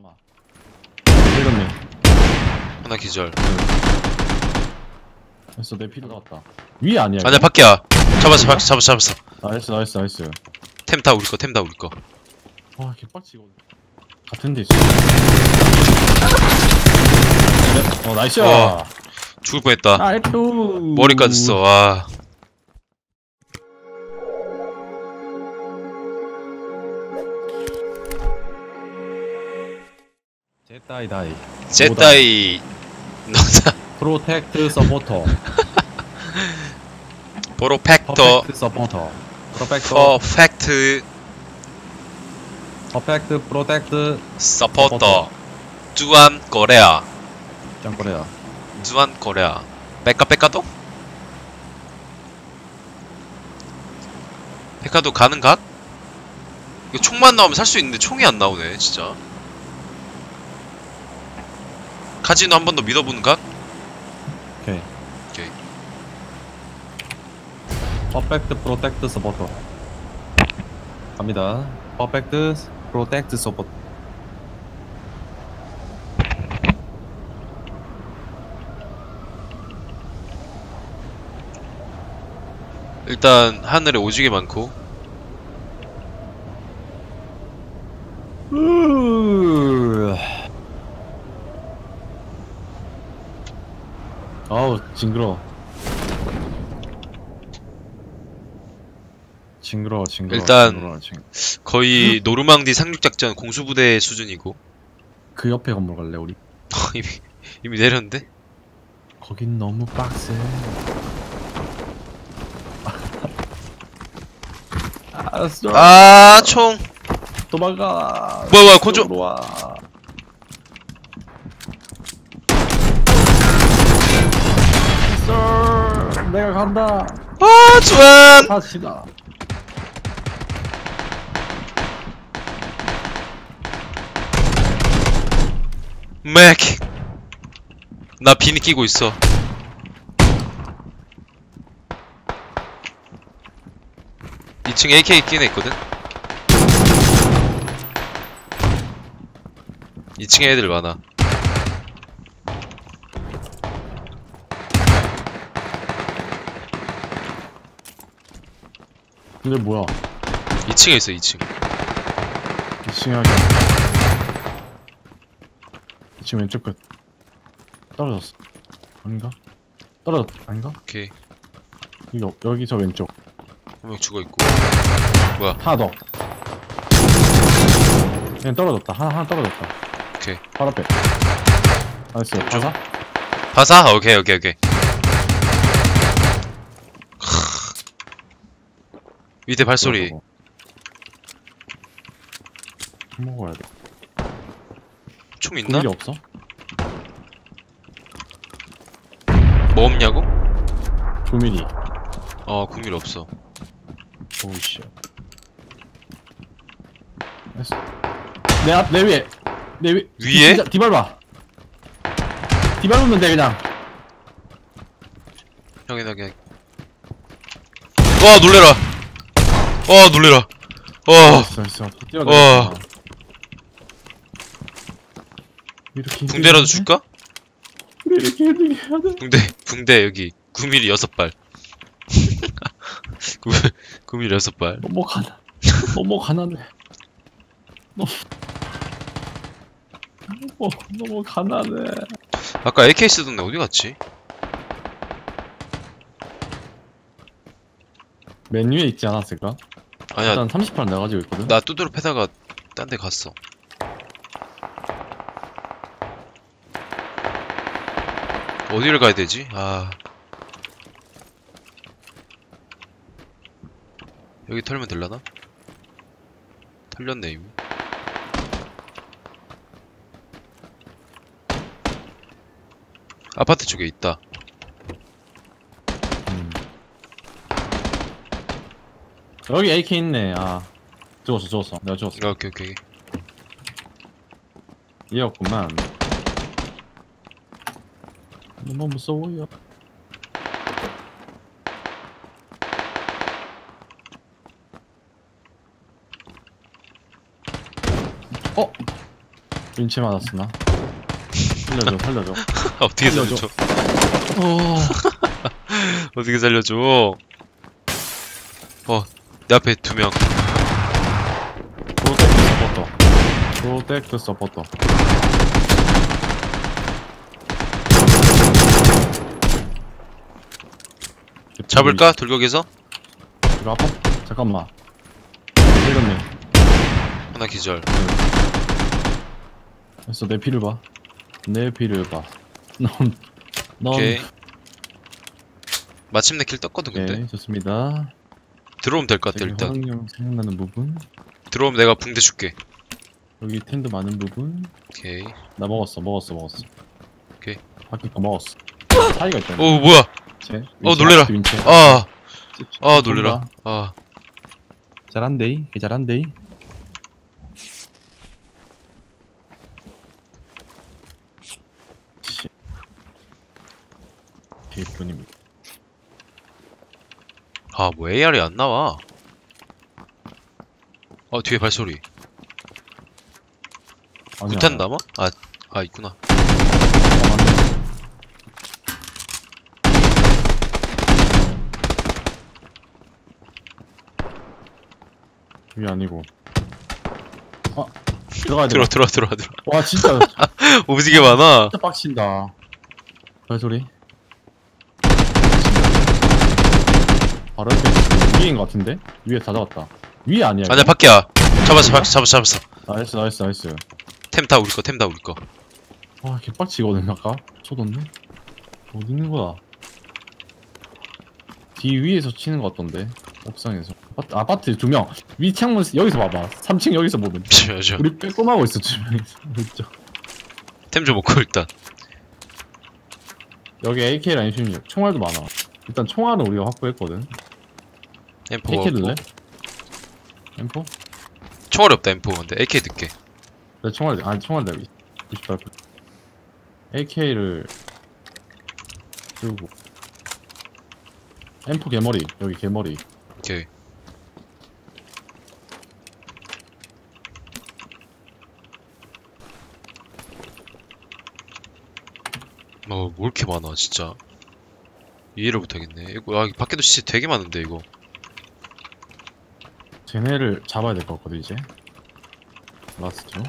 잠깐만. 이러네. 하나 기절. 됐어, 내 피도 나왔다. 위에 아니야? 아니야 밖이야. 잡았어 잡았어 잡았어 잡았어. 나이스, 나이스, 나이스. 템 다 우리 거 템 다 우리 거. 와, 개빡치고. 같은 데 있어. 어, 나이스! 와. 죽을 뻔했다. 나이스! 머리 까졌어. 와. 다이 다이. 제따이 너다 프로텍트 서포터. 프로펙터 서포터. 프로펙터. 퍼펙트 퍼펙트 프로텍트 서포터 주안 코레아 짱거래야. 주안 코레아 백카 백카도? 백카도 가는 각? 이거 총만 나오면 살 수 있는데 총이 안 나오네 진짜 카지노 한 번 더 믿어보는 각? 오케이. 오케이. 퍼펙트 프로텍트 서포터. 갑니다. 퍼펙트 프로텍트 서포터. 일단 하늘에 오지게 많고 으... 아우 징그러. 징그러 징그러. 일단- 징그러, 징... 거의 노르망디 상륙작전 공수부대 수준이고 그 옆에 건물 갈래 우리. 이미 이미 내렸는데? 거긴 너무 빡세. 알았어. 아 총! 도망가. 뭐야, 뭐야, 이쪽으로 와. 알았어. 내가 간다. 아 주안! 다시다. 맥! 나 비니 끼고 있어. 이층에 AK 끼는 애 있거든? 2층에 애들 많아. 근데 뭐야? 2층에 있어, 2층. 2층에 하기. 2층 왼쪽 끝. 떨어졌어. 아닌가? 떨어졌. 아닌가? 오케이. 여기 여기서 왼쪽. 한명 죽어있고. 하나 더. 그냥 떨어졌다. 하나 하나 떨어졌다. 오케이. 바로 앞에. 나이스. 가사? 바사? 아, 오케이, 오케이, 오케이. 밑에 발소리. 먹어야 돼. 총 있나? 일이 없어? 뭐 없냐고? 9mm. 어, 국밀 없어. 오이씨. 됐어. 내 앞, 내 위에. 내 위. 위에? 진짜 디발봐. 디발보면 돼, 그냥. 형이 나게. 와, 놀래라! 와, 놀래라! 와, 있어, 있어. 뛰어 와. 이렇게. 붕대라도 힘들게 줄까? 해? 이렇게 힘들게 해야 돼. 붕대, 붕대, 여기. 9mm 여섯 발. 9mm 여섯 발. 너무 가난. 너무 가난해. 너무. 너무, 너무 가난해. 아까 AK 쓰던 애 어디 갔지? 맨 위에 있지 않았을까? 아니야, 일단 30판 내가 가지고 있거든. 나 두드러 패다가 딴 데 갔어. 어디를 가야 되지? 아. 여기 털면 될라나? 털렸네, 이미. 아파트 쪽에 있다. 여기 AK 있네. 아. 죽었어, 죽었어. 내가 죽었어. 아, 오케이, 오케이. 얘였구만. 너무 무서워요. 어? 윈치 맞았어 나 살려줘 살려줘 어떻게 살려줘. 살려줘? 어 어떻게 살려줘? 어, 내 앞에 두 명. 프로텍트 서포터 프로텍트 서포터 잡을까? 돌격에서? 이거 아파? 잠깐만 이러네 하나 기절. 됐어 내 피를 봐 내 피를 봐 넌 넌 오케이. 마침내 킬 떴거든, 근데. 오케이 좋습니다 들어오면 될 것 같아, 일단. 생각나는 부분 들어오면 내가 붕대 줄게. 여기 텐드 많은 부분 오케이. 나 먹었어 먹었어 먹었어 오케이. 바퀴 거 먹었어 차이가 있잖아 오, 뭐야? 윈체, 어, 놀래라. 윈체. 아, 아. 놀래라. 아, 잘한데이 개 잘한데이 씨. 개뿐입니다 아, 뭐 AR이 안 나와. 어, 뒤에 발소리. 아니야. 구탄 남아? 아, 아, 있구나. 이게 아니고 아 들어가야 돼 들어, 들어, 들어, 들어. 와 진짜 오지게 많아. 진짜 빡친다 발소리 바로 옆에 위인 것 같은데? 위에 다 잡았다. 위에 아니야 아니야, 밖이야. 잡았어, 밖 잡았어, 잡았어. 나이스 나이스 나이스. 템 다 우리 거, 템 다 우리 거. 와 개빡치거든 아까? 쏟았네? 어디 있는 거야? 뒤 위에서 치는 것 같던데 옥상에서. 아파트, 아파트 두 명 위 창문 여기서 봐봐. 3층 여기서 보면. 잠시만요. 우리 빼꼼하고 있어 주변에서. 그렇죠 템좀 먹고 일단. 여기 AK랑 M16 총알도 많아. 일단 총알은 우리가 확보했거든 M4. AK 들래? M4? 총알이 없다, M4. 근데 AK 늦게. 내 총알 아니 총알 내가 98 AK를 들고 M4 개머리 여기 개머리 오케이. 어, 뭐 이렇게 많아, 진짜. 이해를 못하겠네. 이거, 아, 밖에도 진짜 되게 많은데, 이거. 쟤네를 잡아야 될 것 같거든 이제. 라스트.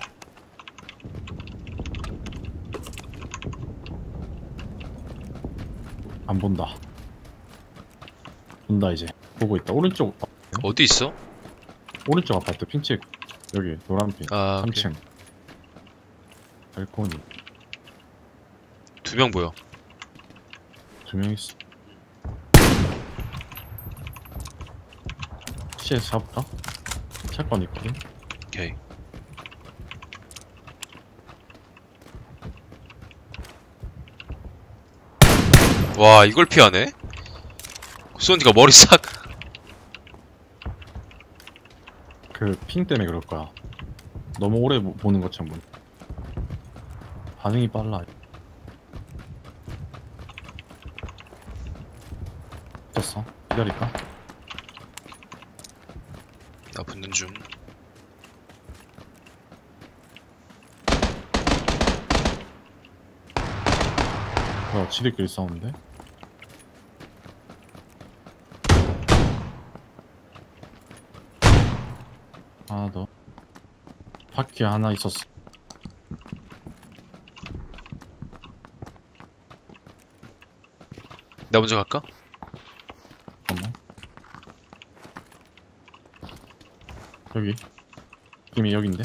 안 본다. 본다 이제. 보고 있다. 오른쪽 어디 있어? 오른쪽 아파트 핑치. 여기 노란핑. 아, 오케이. 3층. 발코니. 두 명 보여. 두 명 있어 시에서 잡을까? 샷건 있거든 오케이. 와, 이걸 피하네? 소니가 머리 싹. 그 핑 때문에 그럴 거야. 너무 오래 보- 보는 것처럼 보니. 반응이 빨라. 됐어. 기다릴까? 나 붙는 중. 뭐야, 지들끼리 싸우는데? 하나 더. 바퀴 하나 있었어. 나 먼저 갈까? 잠깐만. 여기. 이미 여긴데?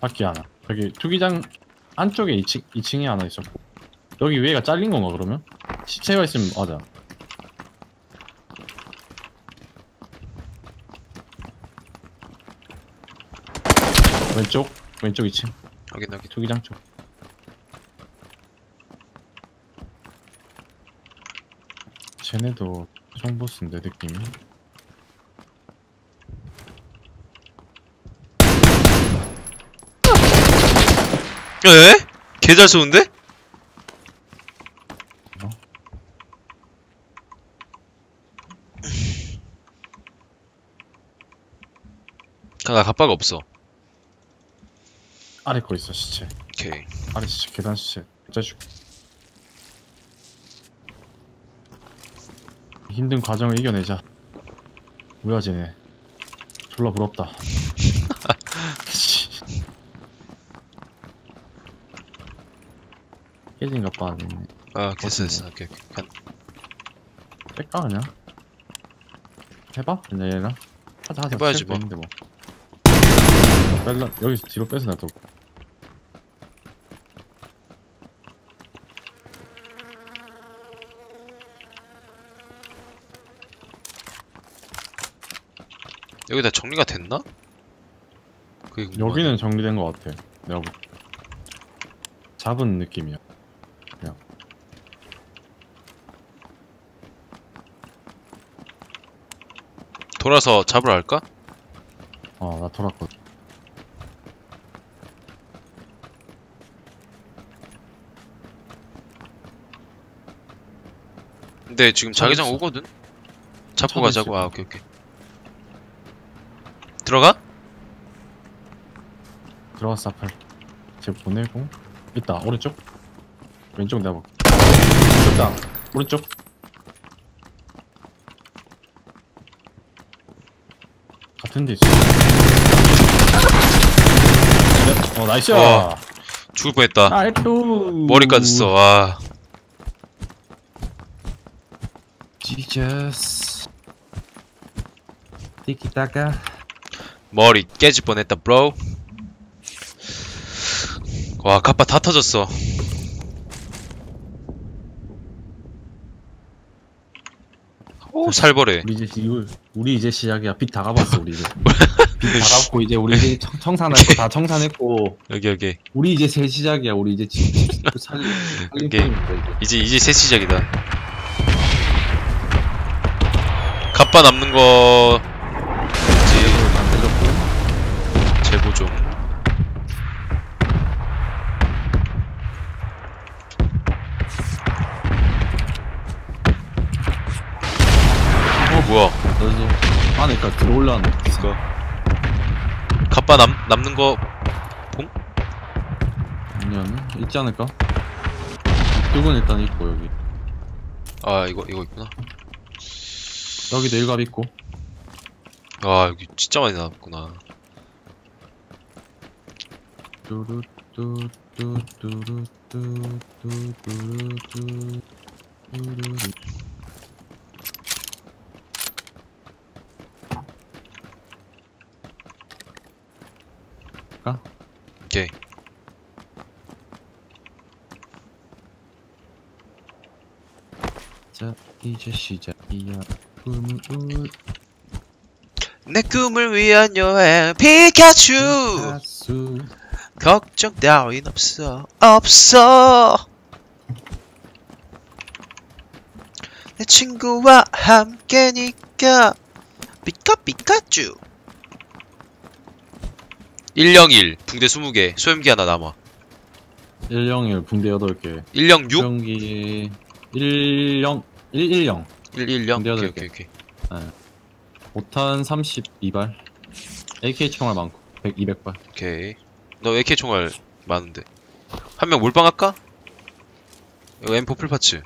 바퀴 하나. 여기 투기장 안쪽에 2층, 2층에 하나 있었고. 여기 위에가 잘린 건가, 그러면? 시체가 있으면, 맞아. 왼쪽? 왼쪽 2층. 확인, 확인. 투기장 쪽. 쟤네도 총보스인데 느낌이. 에? 개잘 쏘는데? 나 갑바가 없어. 아래 거 있어 시체 오케이. 아래 시체 계단 시체 짜줄 힘든 과정을 이겨내자 뭐야 쟤네 졸라 부럽다 씨. 깨진 안에 있네 아, 됐어, 됐어. 오케이, 오케이. 간. 뺄까 그냥? 해봐? 그냥 얘랑 하자 하자 해봐야지, 뺄 뭐. 뭐 뺄라 여기서 뒤로 빼서 놔둬 여기 다 정리가 됐나? 여기는 정리된 것 같아 내가 볼. 잡은 느낌이야 돌아서 잡으러 할까? 어 나 돌았거든 근데 지금 자기장. 오거든? 잡고 가자고. 아, 오케이, 오케이. 들어가? 들어갔어 앞을 쟤 보내고 있다 오른쪽 왼쪽 내가 볼게 있다 오른쪽 같은 데 있어 네, 어 나이스 와. 죽을 뻔했다. 나이스 머리 까졌어. 와. 지저스 티키타카 머리 깨질 뻔했다, 브로. 와, 갑바 다 터졌어. 오, 살벌해. 우리 이제 시- 우리 이제 시작이야 빚 다 갚았어 우리 이제 빚다 갚고 이제 우리 이제 청, 청산할 거 다 청산했고 여기, 여기. 우리 이제 새 시작이야 우리 이제 집, 집 살림 살림 오케이. 뿐입니다 이제 이제, 이제 새 시작이다. 갑바 남는 거, 그래서 안에 까 들어올라는 그거. 갑바 남, 남는 거, 아니었나? 있지 않을까? 이쪽은 일단 있고 여기 아, 이거, 이거 있구나. 여기도 일갑 있고 아, 여기 진짜 많이 남았구나. 뚜루뚜뚜뚜뚜뚜뚜뚜뚜뚜 가? 오케이. 자 이제 시작이야 꿈을 울내 꿈을 위한 여행, 피카츄! 가수 걱정 따윈 없어, 없어! 내 친구와 함께니까, 피카, 피카츄! 101, 붕대 20개, 소염기 하나 남아. 101 붕대 8개 106? 수영기 10 110 110? 붕대 오케이, 여덟 오케이, 오케이. 5탄 32발 AK 총알 많고 100, 200발 오케이. 너 AK 총알 많은데. 한 명 몰빵 할까? 이거 M4 풀파츠.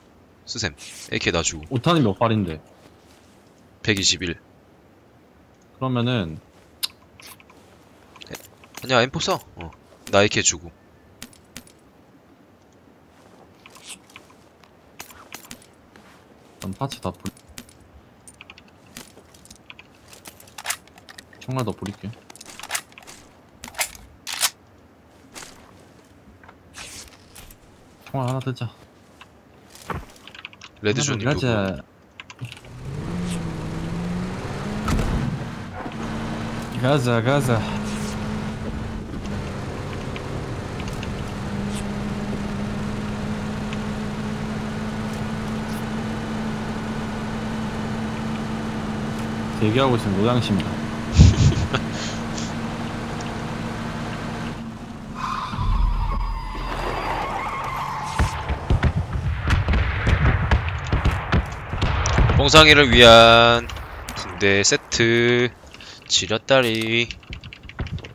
쓰셈. AK 놔주고. 5탄이 몇 발인데 121. 그러면은 아니야, M4 써. 어. 나 AK 주고. 난 파츠 다 뿌리 총알 더 뿌릴게 총알 하나 뜨자 레드존 이거. 가자 가자 가자 대기하고 있는 노양심이다 뽕상이를 위한 붕대 세트. 지렸다리.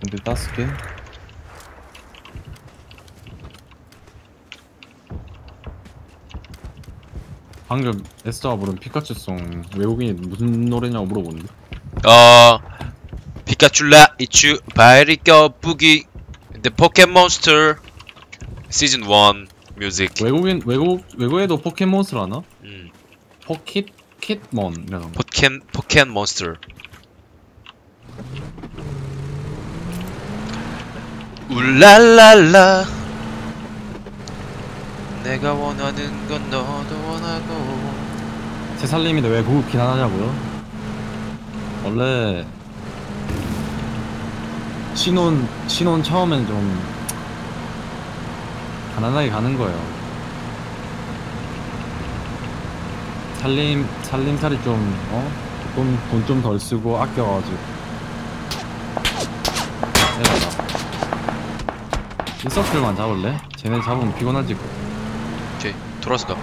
근데 개. 방금 에스터가 부른 피카츄송 외국인이 무슨 노래냐고 물어보는데? 어 피카츄라 이츄 바이리 껴부기 The 포켓몬스터 시즌 1 뮤직 외국인 외국 외국에도 포켓몬스를 하나? 음. 포켓 캣몬 이런 거. 포켓 포켓몬스터. 울랄랄라 내가 원하는 건 너도 원하고 제 살림인데 왜 구급 비난하냐고요? 원래 신혼 신혼 처음엔 좀 가난하게 가는 거예요. 살림 살림살이 좀 어? 돈돈 좀 덜 쓰고 아껴가지고 내가 이 서클만 잡을래? 쟤네 잡으면 피곤하지. 오케이 돌아서 가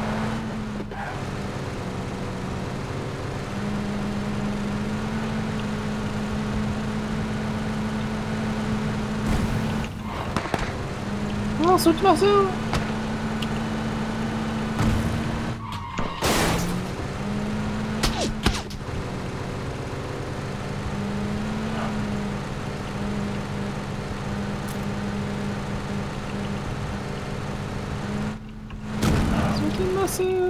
아 쏘지 마세요. 쏘지 마세요.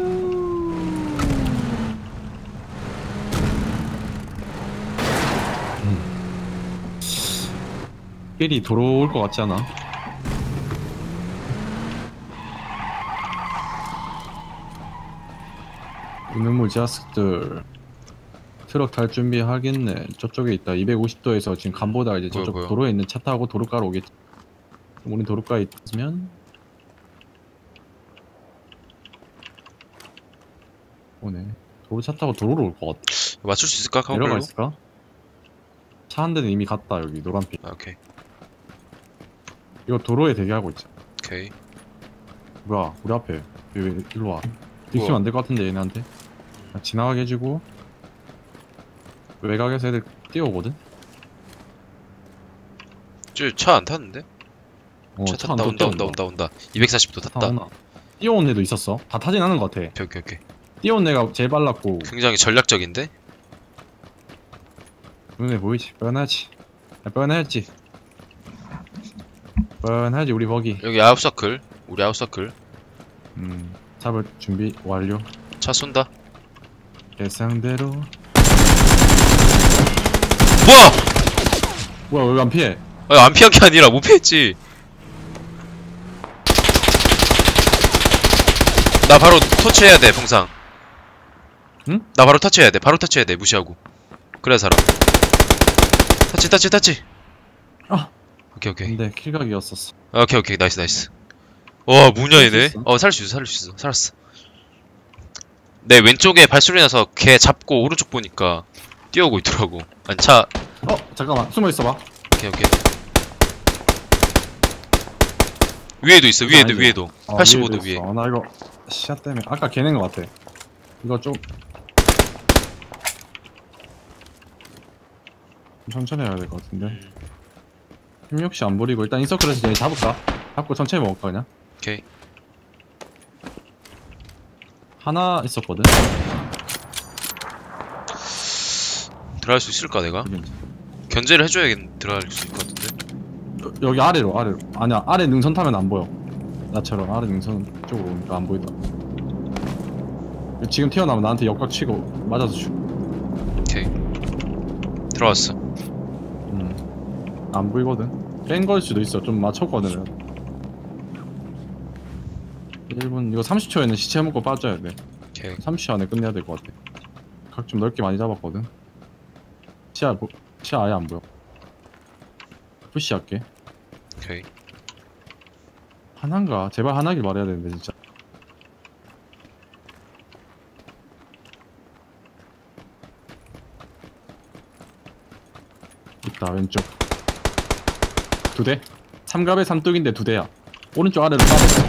필이 돌아올 것 같지 않아? 이놈의 자식들 트럭 탈 준비 하겠네 저쪽에 있다 250도에서 지금 간보다 이제 뭐야, 저쪽 뭐야? 도로에 있는 차 타고 도로가로 오겠지 그럼 우린 도로가에 있으면 오네 도로 차 타고 도로로 올 것 같아 맞출 수 있을까? 내려가 카운별로? 있을까? 차 한 대는 이미 갔다 여기 노란빛 아, 오케이 이거 도로에 대기하고 있자 오케이. 뭐야 우리 앞에. 여기 일로 와? 비키면 안 될 것 같은데 얘네한테. 아, 지나가게 해주고 외곽에서 애들 뛰어오거든? 저차 안 탔는데? 어, 차 탔다. 안 온다. 온다. 온다 온다. 240도 다. 탔다. 오나? 뛰어온 애도 있었어. 다 타진 않은 것 같아. 오케이 오케이 오케이. 뛰어온 애가 제일 빨랐고. 굉장히 전략적인데? 눈에 보이지? 뻔하지. 아, 뻔하지 뻔하지 우리 버기. 여기 아웃서클. 우리 아웃서클. 음 잡을 준비 완료. 차 쏜다. 예상대로. 뭐야! 뭐야 왜 안 피해? 아, 안 피한 게 아니라 못 피했지. 나 바로 터치해야 돼 봉상. 응? 나 바로 터치해야 돼 바로 터치해야 돼 무시하고. 그래야 살아 터치 터치 터치. 아. 오케이 오케이. 근데 킬각이었었어. 아, 오케이 오케이. 나이스 나이스. 와 뭐냐 얘네? 어? 살수 있어 살수 있어. 살았어. 내 왼쪽에 발소리 나서 걔 잡고 오른쪽 보니까 뛰어오고 있더라고. 아니 차. 어 잠깐만. 숨어 있어봐. 오케이 오케이. 위에도 있어 위에도 아니지. 위에도. 아, 85도 위에도 위에. 아, 나 이거 시야 때문에 아까 걔네인 것 같아. 이거 좀 천천히 해야 될 것 같은데. 음. 힘 역시 안 버리고 일단 인서클에서 얘 잡을까? 잡고 천천히 먹을까 그냥? 오케이 하나 있었거든? 들어갈 수 있을까 내가? 견제를 해줘야 들어갈 수 있을 것 같은데 여- 여기 아래로 아래로 아니야 아래 능선 타면 안 보여 나처럼 아래 능선 쪽으로 오니까 안 보인다 지금 튀어나오면 나한테 역각 치고 맞아서 죽 오케이 들어왔어 음. 안 보이거든? 뺀 걸 수도 있어. 좀 맞췄거든. 1분 이거 30초에는 시체 먹고 빠져야 돼. 오케이. 30초 안에 끝내야 될 것 같아. 각 좀 넓게 많이 잡았거든. 시야 보, 시야 아예 안 보여. 푸시 할게. 오케이. 하나인가? 제발 하나길 말해야 되는데 진짜. 있다 왼쪽 두 대? 삼갑의 삼뚝인데 두 대야. 오른쪽 아래로 빠졌어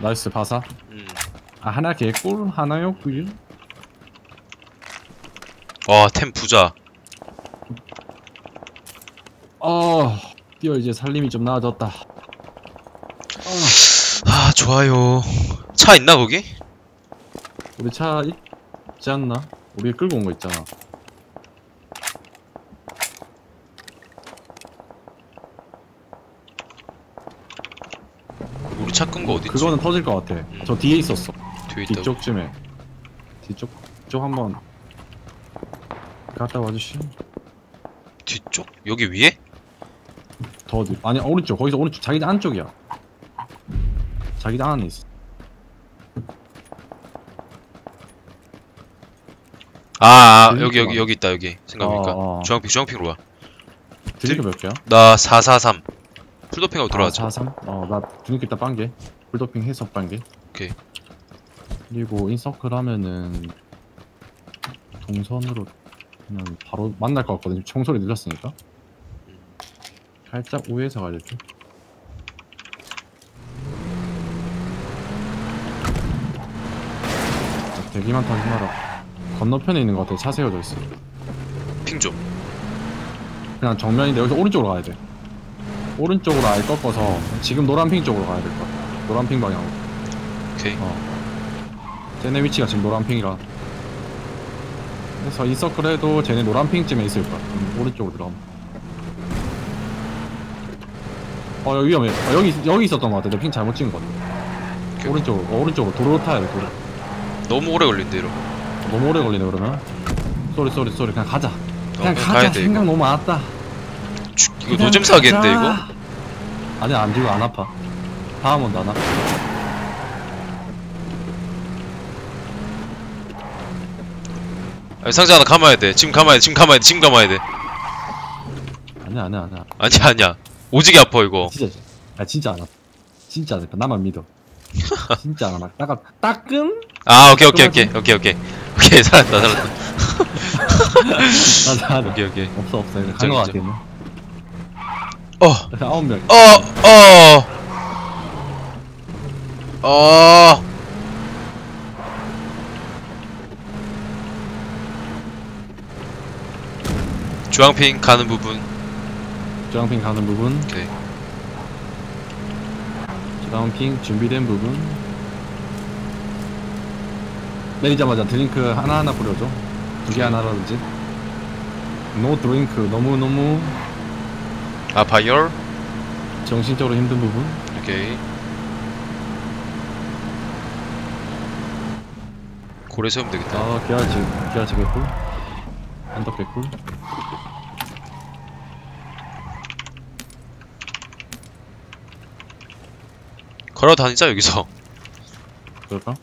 나이스 바사. 음. 아 하나 개꿀 하나요 구일 와템 부자. 어 뛰어 이제 살림이 좀 나아졌다. 어, 아 좋아요. 차 있나 거기? 우리 차 있지 않나? 우리 끌고 온 거 있잖아 우리 차 끈 거 어딨지? 그거는 터질 것 같아 저 뒤에 있었어 뒤에? 뒤쪽쯤에 뒤쪽 쪽 한번 갔다 와주시 뒤쪽? 여기 위에? 더 뒤. 아니 오른쪽 거기서 오른쪽 자기장 안쪽이야 자기장 안에 있어 아, 아 여기 거 여기. 여기 있다 여기 생각해보니까 어, 어. 주황핑 주황핑으로 와 드링크 몇 개야? 나 443 풀도핑하고 돌아가자 아, 43? 어나 드링크 일단 빵개 풀도핑 해석 빵개 오케이. 그리고 인서클 하면은 동선으로 그냥 바로 만날 것 같거든 총소리 들렸으니까. 살짝 우회해서 가야 될듯 대기만 타지 마라. 건너편에 있는 것 같아 차 세워져 있어. 핑좀. 그냥 정면인데 여기서 오른쪽으로 가야 돼. 오른쪽으로 아예 꺾어서 지금 노란 핑 쪽으로 가야 될것 같아 노란핑 방향으로. 오케이. 어. 쟤네 위치가 지금 노란핑이라. 그래서 인서클 해도 쟤네 노란핑쯤에 있을 거야. 음, 오른쪽으로 들어가면. 어 여기 위험해. 어, 여기 여기 있었던 것 같아. 내핑 잘못 찍은 것 같아. 오른쪽으로 어, 오른쪽으로 도로 타야 돼 도로. 너무 오래 걸린대 이러 너무 오래 걸리네 그러면. 쏘리 쏘리 쏘리. 그냥 가자. 그냥 그냥 가자. 가야 돼, 생각 이거. 너무 많았다. 주- 이거 노잼 사겠는데 이거? 가자. 아니 안 지고 안 아파 다음 원도 안 아파 아니, 상자 하나 감아야 돼. 지금 감아야 돼 지금 감아야 돼 지금 감아야 돼. 아니야 아니야 아니야. 아니야 아니야. 오지게 아파 이거. 진짜 아 진짜 안 아파. 진짜 안 아파. 나만 믿어. 진짜 안 아파. 따가 따끔? 아 오케이 오케이 오케이. 오케이 오케이. 오케이 살았다 살았다. 맞아 오케이 오케이. 없어 없어. 간거 같아. 뭐. 어. 아홉 명. 어, 어, 어. 주황핑 가는 부분. 주황핑 가는 부분 오케이. 주황핑 준비된 부분 내리자마자 드링크 하나하나 뿌려줘 두 개 하나라든지 노 드링크 너무너무 아, 바이얼? 정신적으로 힘든 부분 오케이. 고래 세우면 되겠다. 아 기아치 기아치 개꿀 언덕 개꿀 걸어 다니자, 여기서. 그럴까?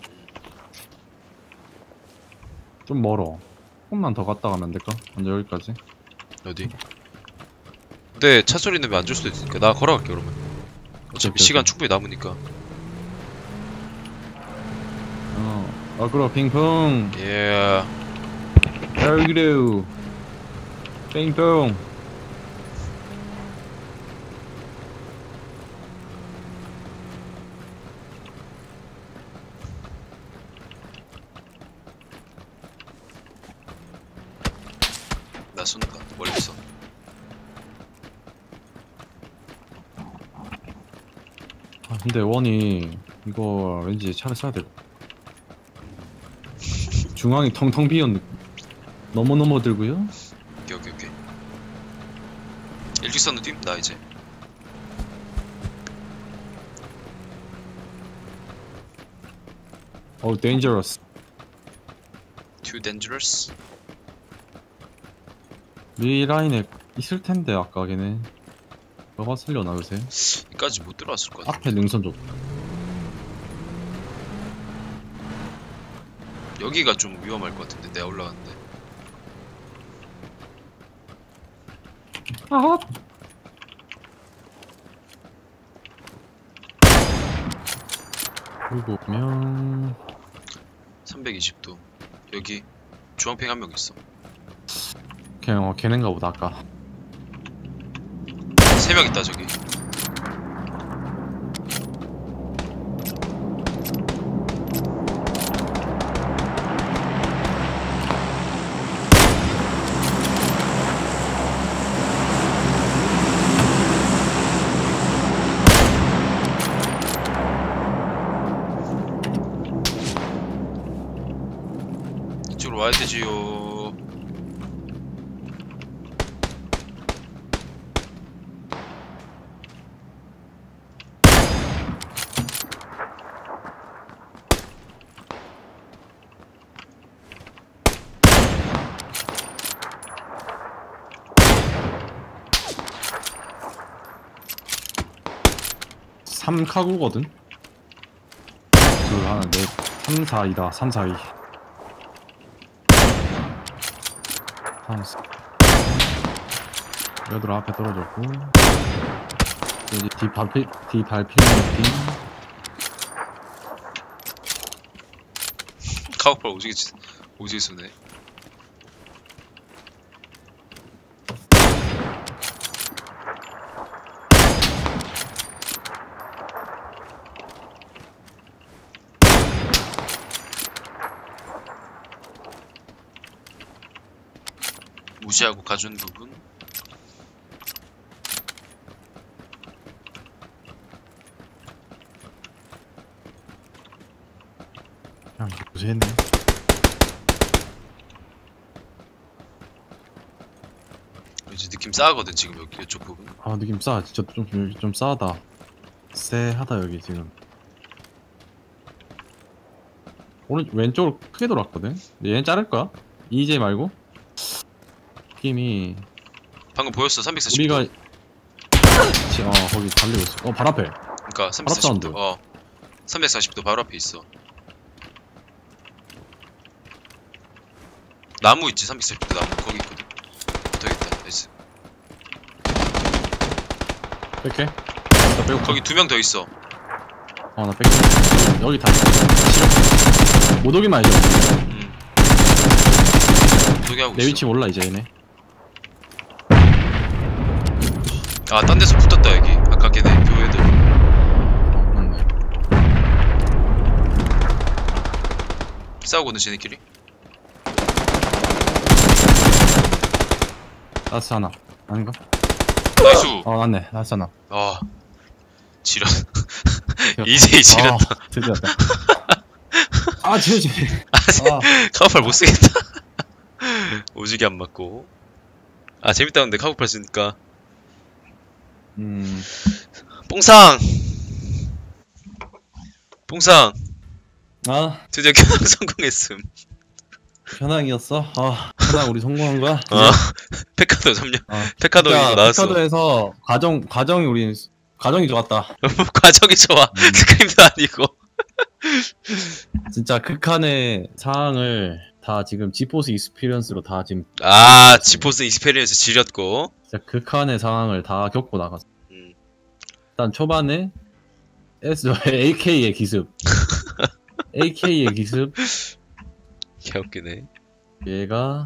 좀 멀어 조금만 더 갔다 가면 안 될까? 먼저 여기까지 어디? 근데 차 소리 내면 안줄 수도 있으니까. 나 걸어갈게, 그러면. 어차피 오케이, 시간 오케이. 충분히 남으니까. 어 어그로 핑퐁 예. 여기로 핑퐁 나 쏜다. 멀리 있어. 아 근데 원이 이거 왠지 차를 써야 돼 중앙이 텅텅 비었 느낌 너무 넘어 들고요 오케이, 오케이, 오케이. 일직선으로 뛴다, 이제. 어 dangerous Too dangerous? 미 라인에 있을 텐데 아까 걔네 너가 살려나 요새 여기까지 못 들어왔을 것 같아. 앞에 능선 쪽 여기가 좀 위험할 것 같은데, 내가 올라갔는데. 아하 그리고 보면 320도. 여기 주황핑 한명 있어. 그냥 어, 걔네인가 보다 아까 세명 있다, 저기. 가야 되지요. 삼카구거든그 하나 넷 3, 4, 2다 3, 4, 2 3, 4 얘들 앞에 떨어졌고 여기 뒤 밟히, 뒤 밟히는 느낌 카우팔 오지게 치- 오지게 쏘네. 무시하고 가준 부분. 그냥 고생했네. 이제 느낌 싸거든 지금 여기 이쪽 부분. 아 느낌 싸. 진짜 좀, 여기 좀 싸하다. 쎄하다 여기 지금. 오른 왼쪽으로 크게 돌았거든? 얘는 자를 거야? EJ 말고 느낌이 방금 보였어 340도 우리가 지- 어 거기 달리고 있어. 어발 앞에. 사운드. 340도 어 340도 바로 앞에 있어. 나무 있지 340도 나무. 거기 있거든. 붙어있다. 나이스. 뺄게. 나 빼고 거기 두 명 더 있어. 어 나 뺄게. 여기 다 싫어. 못 오기만 해줘 음 소개하고 내 있어. 위치 몰라 이제 얘네 아 딴 데서 붙었다 여기. 아까 걔네 교회들. 어 맞네 싸우고는 쟤네끼리? 나스 하나. 아닌가? 나이스! 어 맞네. 나스 하나. 아 지랄 이제 지렸다. 아, 드디어 왔다. 아 지지. 아. 카우팔 못쓰겠다. 오지게 안 맞고. 아 재밌다 근데 카우팔 쓰니까 음, 뽕상. 뽕상. 아. 드디어 겨냥 성공했음. 현황이었어? 아 현황 우리 성공한 거야? 어. 페카도 3년 아, 페카도 이거 나왔어. 카드에서 가정 가정이 우리 가정이 좋았다. 과정이 좋아. 음. 스크림도 아니고. 진짜 극한의 상황을 다 지금 지포스 익스피리언스로 다 지금 아 지포스 익스페리언스 지렸고 진짜 극한의 상황을 다 겪고 나갔어. 음. 일단 초반에 S AK의 기습. AK의 기습. 개웃기네. 얘가